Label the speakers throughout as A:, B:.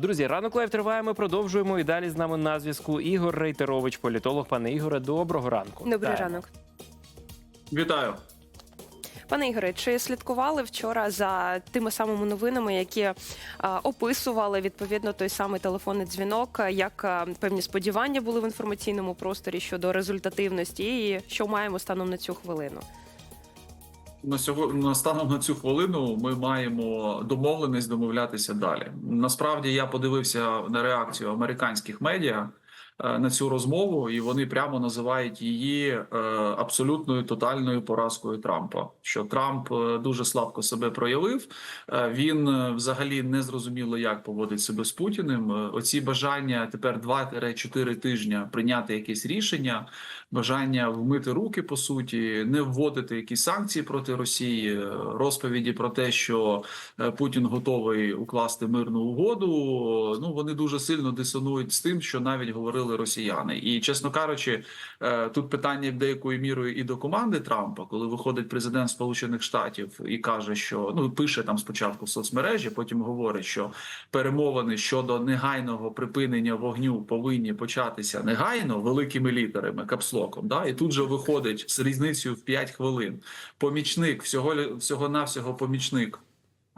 A: Друзі, ранок лайв триває. Ми продовжуємо і далі з нами на зв'язку Ігор Рейтерович, політолог. Пане Ігоре, доброго ранку.
B: Добрий
A: Вітаємо.
B: ранок.
C: Вітаю.
B: Пане Ігоре, чи слідкували вчора за тими самими новинами, які а, описували відповідно той самий телефонний дзвінок, як а, певні сподівання були в інформаційному просторі щодо результативності, і що маємо станом на цю хвилину?
C: На сьогодні на станом на цю хвилину ми маємо домовленість домовлятися далі. Насправді я подивився на реакцію американських медіа на цю розмову, і вони прямо називають її е, абсолютною тотальною поразкою Трампа. Що Трамп е, дуже слабко себе проявив. Е, Він е, взагалі не зрозуміло, як поводить себе з Путіним. Е, Оці бажання тепер 2-4 тижня прийняти якесь рішення, бажання вмити руки по суті, не вводити якісь санкції проти Росії, е, розповіді про те, що е, Путін готовий укласти мирну угоду. Ну вони дуже сильно дисонують з тим, що навіть говорили росіяни. І чесно кажучи, е, тут питання деякою мірою і до команди Трампа, коли виходить президент Сполучених Штатів і каже, що ну пише там спочатку в соцмережі, потім говорить, що перемовини щодо негайного припинення вогню повинні початися негайно великими літерами капслоком. Да, і тут же виходить з різницею в 5 хвилин. Помічник всього всього навсього помічник.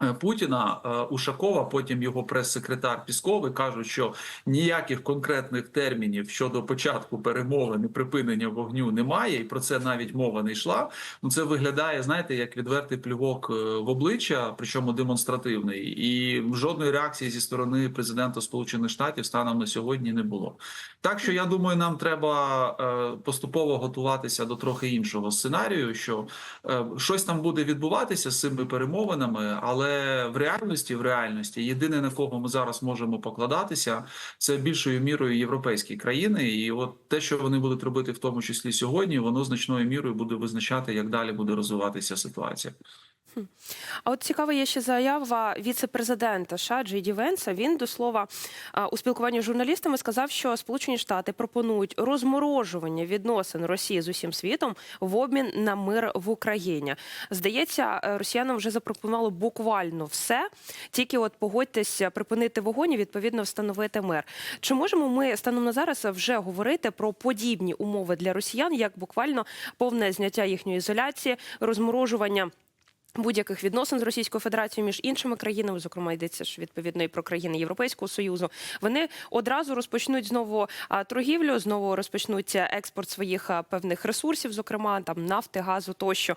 C: Е, Путіна е, Ушакова, потім його прес-секретар Пісков і кажуть, що ніяких конкретних термінів щодо початку перемовин і припинення вогню немає, і про це навіть мова не йшла. Ну це виглядає, знаєте, як відвертий плювок е, в обличчя, причому демонстративний, і жодної реакції зі сторони президента Сполучених Штатів станом на сьогодні не було. Так що я думаю, нам треба поступово готуватися до трохи іншого сценарію, що щось там буде відбуватися з цими перемовинами, але в реальності, в реальності, єдине на кого ми зараз можемо покладатися, це більшою мірою європейські країни. І от те, що вони будуть робити, в тому числі сьогодні, воно значною мірою буде визначати, як далі буде розвиватися ситуація.
B: А от цікава є ще заява віце-президента США Джей Венса. Він до слова у спілкуванні з журналістами сказав, що Сполучені Штати пропонують розморожування відносин Росії з усім світом в обмін на мир в Україні. Здається, е, росіянам вже запропонували буквально все. Тільки от погодьтесь припинити вогонь і відповідно встановити мир. Чи можемо ми станом на зараз вже говорити про подібні умови для росіян, як буквально повне зняття їхньої ізоляції, розморожування? Будь-яких відносин з Російською Федерацією між іншими країнами, зокрема йдеться ж відповідно і про країни Європейського союзу, вони одразу розпочнуть знову торгівлю, знову розпочнуться експорт своїх певних ресурсів, зокрема там нафти, газу тощо.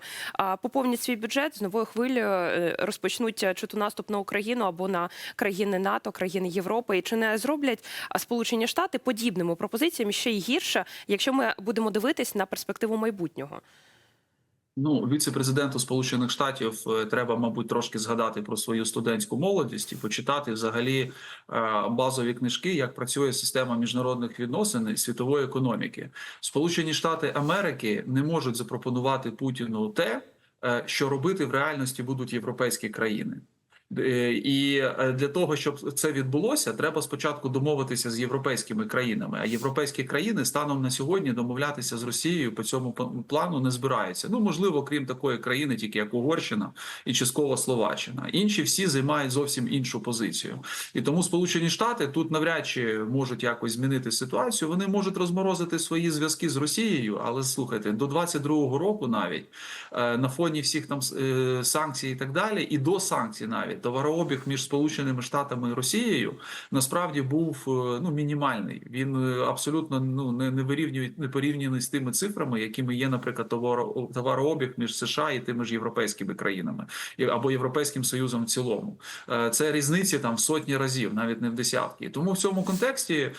B: Поповнять свій бюджет з новою хвилею е, розпочнуть чи то наступ на Україну або на країни НАТО, країни Європи. І чи не зроблять Сполучені Штати подібними пропозиціями ще й гірше, якщо ми будемо дивитись на перспективу майбутнього?
C: Ну, віце-президенту Сполучених Штатів е, треба, мабуть, трошки згадати про свою студентську молодість і почитати взагалі е, базові книжки, як працює система міжнародних відносин і світової економіки. Сполучені Штати Америки не можуть запропонувати Путіну те, е, що робити в реальності будуть європейські країни. Е, І е, для того, щоб це відбулося, треба спочатку домовитися з європейськими країнами. А європейські країни станом на сьогодні домовлятися з Росією по цьому плану не збираються. Ну можливо, крім такої країни, тільки як Угорщина і частково Словаччина. Інші всі займають зовсім іншу позицію. І тому Сполучені Штати тут навряд чи можуть якось змінити ситуацію. Вони можуть розморозити свої зв'язки з Росією, але слухайте, до 22-го року навіть е, на фоні всіх там санкцій і так далі, і до санкцій навіть товарообіг між Сполученими Штатами і Росією насправді був е, ну мінімальний. Він е, абсолютно ну не не вирівнює не порівняний з тими цифрами, якими є, наприклад, товаро- товарообіг між США і тими ж європейськими країнами або Європейським Союзом в цілому. Е, Це різниці там в сотні разів, навіть не в десятки. Тому в цьому контексті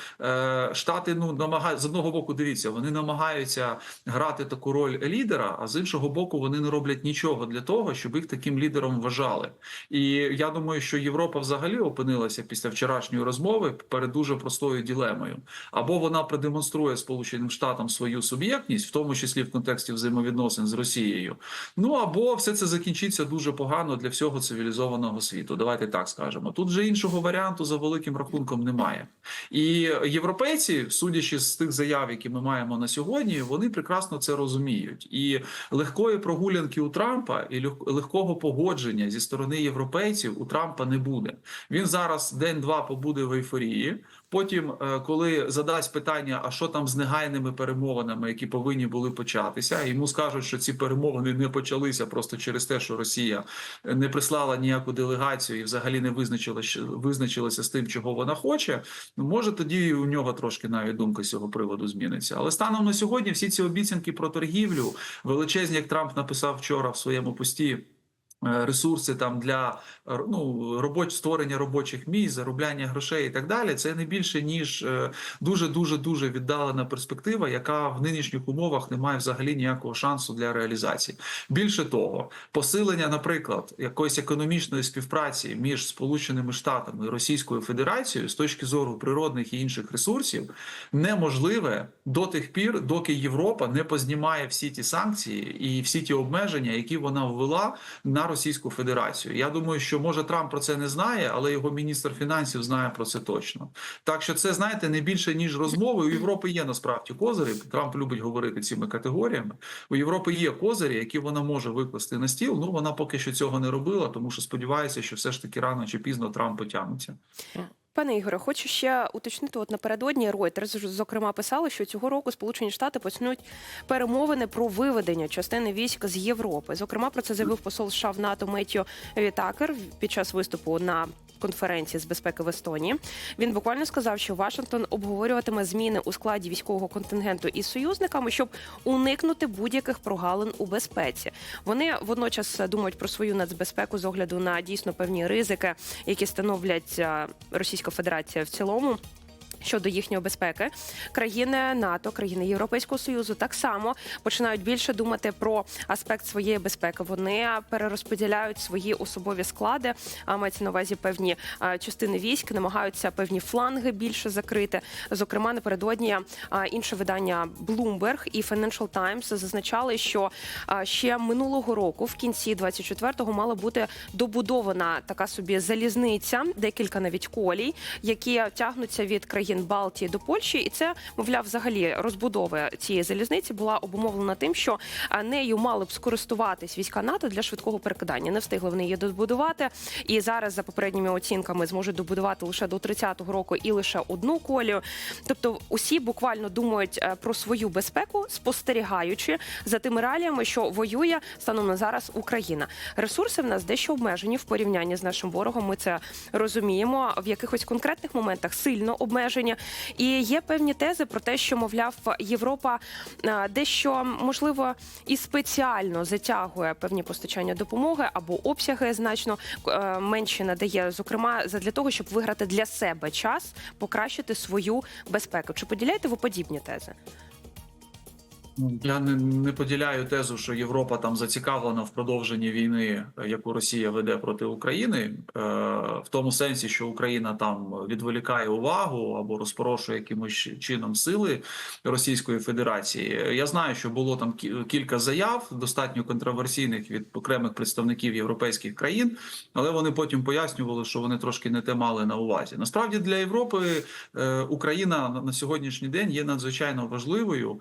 C: штати ну намагають з одного боку. Дивіться, вони намагаються грати таку роль лідера, а з іншого боку, вони не роблять нічого для того, щоб їх таким лідером вважали. І я думаю, що Європа взагалі опинилася після вчорашньої розмови перед дуже простою ділемою. Або вона продемонструє Сполученим Штатам свою суб'єктність, в тому числі в контексті взаємовідносин з Росією. Ну або все це закінчиться дуже погано для всього цивілізованого світу. Давайте так скажемо. Тут же іншого варіанту за великим рахунком немає. І європейці, судячи з тих заяв, які ми маємо на сьогодні, вони прекрасно це розуміють. І легкої прогулянки у Трампа і лег- легкого погодження зі сторони європейців. Кроків у Трампа не буде. Він зараз день-два побуде в ейфорії. Потім, е, коли задасть питання, а що там з негайними перемовинами, які повинні були початися, йому скажуть, що ці перемовини не почалися просто через те, що Росія не прислала ніяку делегацію і взагалі не визначила що- визначилася з тим, чого вона хоче. Ну, може, тоді у нього трошки навіть думка з цього приводу зміниться. Але станом на сьогодні всі ці обіцянки про торгівлю величезні, як Трамп написав вчора в своєму пості. Е, Ресурси там для е, ну робоч створення робочих місць, заробляння грошей і так далі. Це не більше ніж дуже дуже дуже віддалена перспектива, яка в нинішніх умовах не має взагалі ніякого шансу для реалізації. Більше того, посилення, наприклад, якоїсь економічної співпраці між Сполученими Штатами і Російською Федерацією з точки зору природних і інших ресурсів неможливе до тих пір, доки Європа не познімає всі ті санкції і всі ті обмеження, які вона ввела на Російську Федерацію. Я думаю, що може Трамп про це не знає, але його міністр фінансів знає про це точно. Так що це знаєте не більше ніж розмови. У Європи є насправді козирі. Трамп любить говорити цими категоріями. У Європи є козирі, які вона може викласти на стіл. Ну вона поки що цього не робила, тому що сподівається, що все ж таки рано чи пізно Трамп потягнеться.
B: Пане Ігоре, хочу ще уточнити. От напередодні Reuters, зокрема писали, що цього року Сполучені Штати почнуть перемовини про виведення частини військ з Європи. Зокрема, про це заявив посол США в НАТО Меттіо Вітакер під час виступу на конференції з безпеки в Естонії. Він буквально сказав, що Вашингтон обговорюватиме зміни у складі військового контингенту із союзниками, щоб уникнути будь-яких прогалин у безпеці. Вони водночас думають про свою нацбезпеку з огляду на дійсно певні ризики, які становлять е, Російська Федерація в цілому. Щодо їхньої безпеки, країни НАТО, країни Європейського союзу так само починають більше думати про аспект своєї безпеки. Вони перерозподіляють свої особові склади, а мається на увазі певні частини військ, намагаються певні фланги більше закрити. Зокрема, напередодні інше видання Bloomberg і Financial Times зазначали, що ще минулого року, в кінці 24-го, мала бути добудована така собі залізниця, декілька навіть колій, які тягнуться від країн Балтії до Польщі, і це мовляв, взагалі розбудова цієї залізниці була обумовлена тим, що нею мали б скористуватись війська НАТО для швидкого перекидання. Не встигли вони її добудувати, і зараз за попередніми оцінками зможуть добудувати лише до 30-го року і лише одну колію. Тобто, усі буквально думають е, про свою безпеку, спостерігаючи за тими реаліями, що воює станом на зараз Україна. Ресурси в нас дещо обмежені в порівнянні з нашим ворогом. Ми це розуміємо. В якихось конкретних моментах сильно обмежені. І є певні тези про те, що мовляв Європа е, дещо можливо і спеціально затягує певні постачання допомоги або обсяги значно менше менші надає, зокрема для того, щоб виграти для себе час, покращити свою безпеку. Чи поділяєте ви подібні тези?
C: Я не, не поділяю тезу, що Європа там зацікавлена в продовженні війни, е, яку Росія веде проти України, е, в тому сенсі, що Україна там відволікає увагу або розпорошує якимось чином сили Російської Федерації. Я знаю, що було там кі- кілька заяв, достатньо контроверсійних від окремих представників європейських країн, але вони потім пояснювали, що вони трошки не те мали на увазі. Насправді для Європи е, Україна на- на сьогоднішній день є надзвичайно важливою.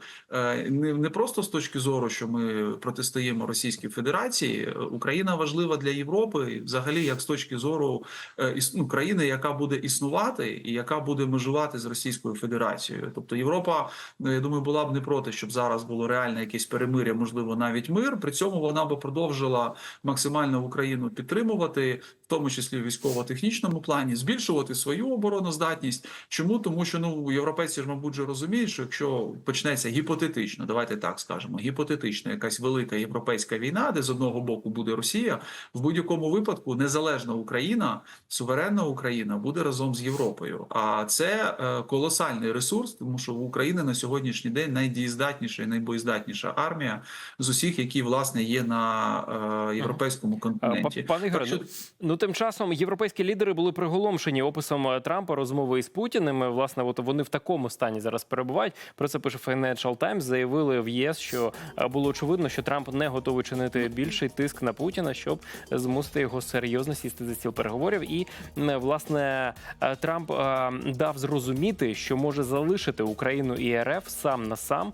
C: Не, не просто з точки зору, що ми протистоїмо Російській Федерації. Е, Україна важлива для Європи, взагалі, як з точки зору е, ну, країни, яка буде існувати і яка буде межувати з Російською Федерацією. Тобто Європа, ну, я думаю, була б не проти, щоб зараз було реальне якесь перемиря, можливо, навіть мир. При цьому вона би продовжила максимально Україну підтримувати, в тому числі в військово-технічному плані, збільшувати свою обороноздатність. Чому тому, що ну європейці ж, мабуть, же розуміють, що якщо почнеться гіпотетично, давайте так скажемо, гіпотетично якась велика європейська війна, де з одного боку буде Росія, в будь-якому випадку незалежна Україна, суверенна Україна буде разом з Європою. А це е, колосальний ресурс, тому що в Україні на сьогоднішній день найдієздатніша і найбоєздатніша армія з усіх, які власне є на е, європейському континенті.
A: па- Пане Ігоре,
C: що-
A: ну, ну тим часом європейські лідери були приголомшені описом е, Трампа розмови із Путіним. Власне, от вони в такому стані зараз перебувають. Про це пише Financial Times. Заявили заявили в ЄС, що е, було очевидно, що Трамп не готовий чинити більший тиск на Путіна, щоб змусити його серйозно сісти за стіл переговорів. І власне е, Трамп е, дав зрозуміти, що може залишити Україну і РФ сам на сам.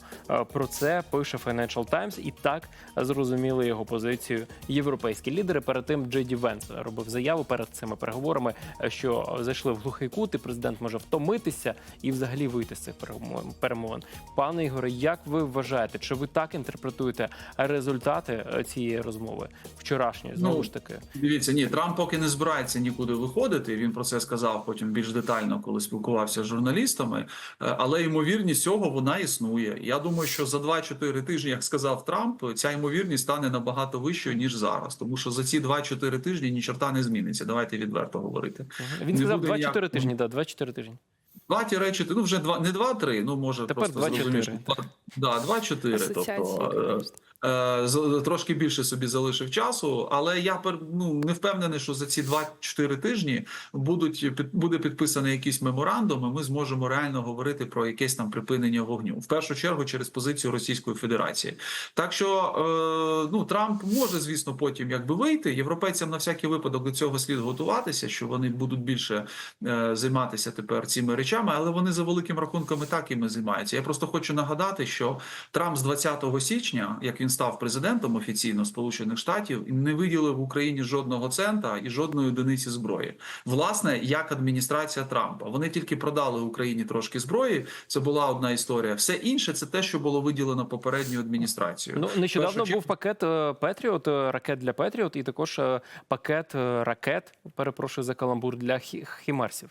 A: Про це пише Financial Times, і так зрозуміли його позицію європейські лідери. Перед тим Джей Ді Венс робив заяву перед цими переговорами, що зайшли в глухий кут, і президент може втомитися і взагалі вийти з цих перемовин. Пане Ігоре, як ви вважаєте, чи ви так інтерпретуєте результати е, цієї розмови вчорашньої? Знову
C: Ну,
A: ж таки,
C: Дивіться, ні, Трамп поки не збирається нікуди виходити. Він про це сказав потім більш детально, коли спілкувався з журналістами. Е, Але ймовірність цього вона існує. Я думаю, що за 2-4 тижні, як сказав Трамп, ця ймовірність стане набагато вищою ніж зараз. Тому що за ці 2-4 тижні ні чорта не зміниться. Давайте відверто говорити.
A: він
C: не
A: сказав
C: буде
A: 24
C: ніяк-
A: тижні. Да, 24 тижні.
C: Два речі, ну вже два не два-три. Ну може
A: Тепер
C: просто
A: 2-4.
C: зрозумієш. Два- Да, два-чотири. Тобто трошки більше собі залишив часу, але я ну, не впевнений, що за ці 2-4 тижні будуть буде підписаний якийсь меморандум, і ми зможемо реально говорити про якесь там припинення вогню. В першу чергу через позицію Російської Федерації. Так що е, ну Трамп може, звісно, потім якби вийти. Європейцям на всякий випадок до цього слід готуватися, що вони будуть більше е, займатися тепер цими речами, але вони за великим рахунком і так іми займаються. Я просто хочу нагадати, що Трамп з 20 січня, як він став президентом офіційно Сполучених Штатів, не виділив в Україні жодного цента і жодної одиниці зброї. Власне, як адміністрація Трампа, вони тільки продали Україні трошки зброї. Це була одна історія. Все інше це те, що було виділено попередньою адміністрацією.
A: Ну нещодавно
C: Першу
A: був пакет е, Петріот, е, ракет для Петріот, і також е, пакет ракет. Перепрошую за каламбур для хі- хімарсів.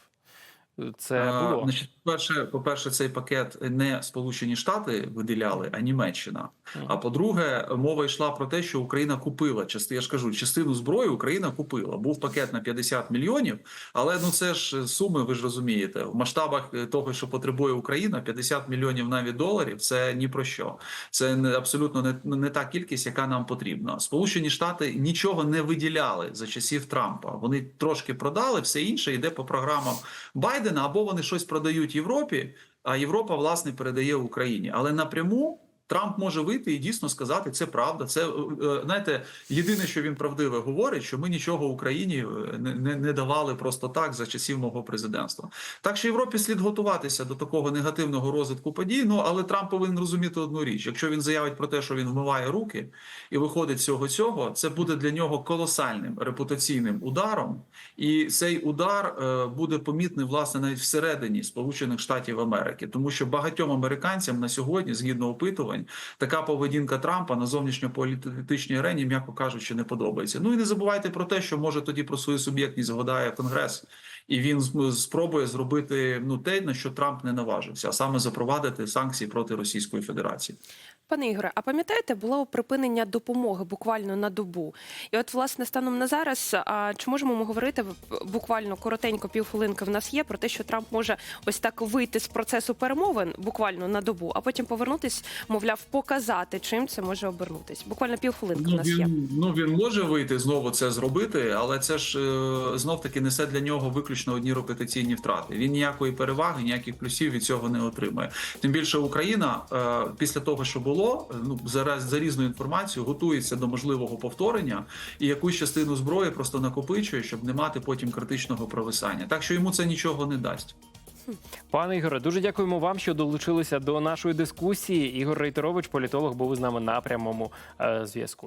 A: Це було.
C: Значить, перше, по-перше, цей пакет не Сполучені Штати виділяли, а Німеччина. А по-друге, мова йшла про те, що Україна купила я ж кажу, частину зброї Україна купила. Був пакет на 50 мільйонів, але ну це ж суми, ви ж розумієте, в масштабах е, того, що потребує Україна, 50 мільйонів навіть доларів це ні про що. Це не абсолютно не, не та кількість, яка нам потрібна. Сполучені Штати нічого не виділяли за часів Трампа. Вони трошки продали, все інше йде по програмам Байдена, або вони щось продають Європі, а Європа власне передає Україні. Але напряму Трамп може вийти і дійсно сказати, це правда. Це е, е, знаєте, єдине, що він правдиве говорить, що ми нічого Україні е, не, не, давали просто так за часів мого президентства. Так що Європі слід готуватися до такого негативного розвитку подій. Ну але Трамп повинен розуміти одну річ: якщо він заявить про те, що він вмиває руки і виходить з цього цього, це буде для нього колосальним репутаційним ударом, і цей удар буде помітний власне навіть всередині Сполучених Штатів Америки, тому що багатьом американцям на сьогодні, згідно опитувань, така поведінка Трампа на зовнішньополітичній арені, м'яко кажучи, не подобається. Ну і не забувайте про те, що може тоді про свою суб'єктність згадає Конгрес, і він спробує зробити ну те, на що Трамп не наважився, а саме запровадити санкції проти Російської Федерації.
B: Пане Ігоре, а пам'ятаєте, було припинення допомоги буквально на добу. І от, власне, станом на зараз, а чи можемо ми говорити буквально коротенько півхвилинки в нас є про те, що Трамп може ось так вийти з процесу перемовин буквально на добу, а потім повернутись, мовляв, показати, чим це може обернутись. Буквально півхвилинки в
C: Ну
B: нас є.
C: ну він може вийти знову це зробити, але це ж е, знов таки несе для нього виключно одні репутаційні втрати. Він ніякої переваги, ніяких плюсів від цього не отримає. Тим більше Україна е, після того, що було, ну зараз за різною інформацією, готується до можливого повторення і якусь частину зброї просто накопичує, щоб не мати потім критичного провисання. Так що йому це нічого не дасть.
A: Пане Ігоре, дуже дякуємо вам, що долучилися до нашої дискусії. Ігор Рейтерович, політолог, був з нами на прямому е, зв'язку.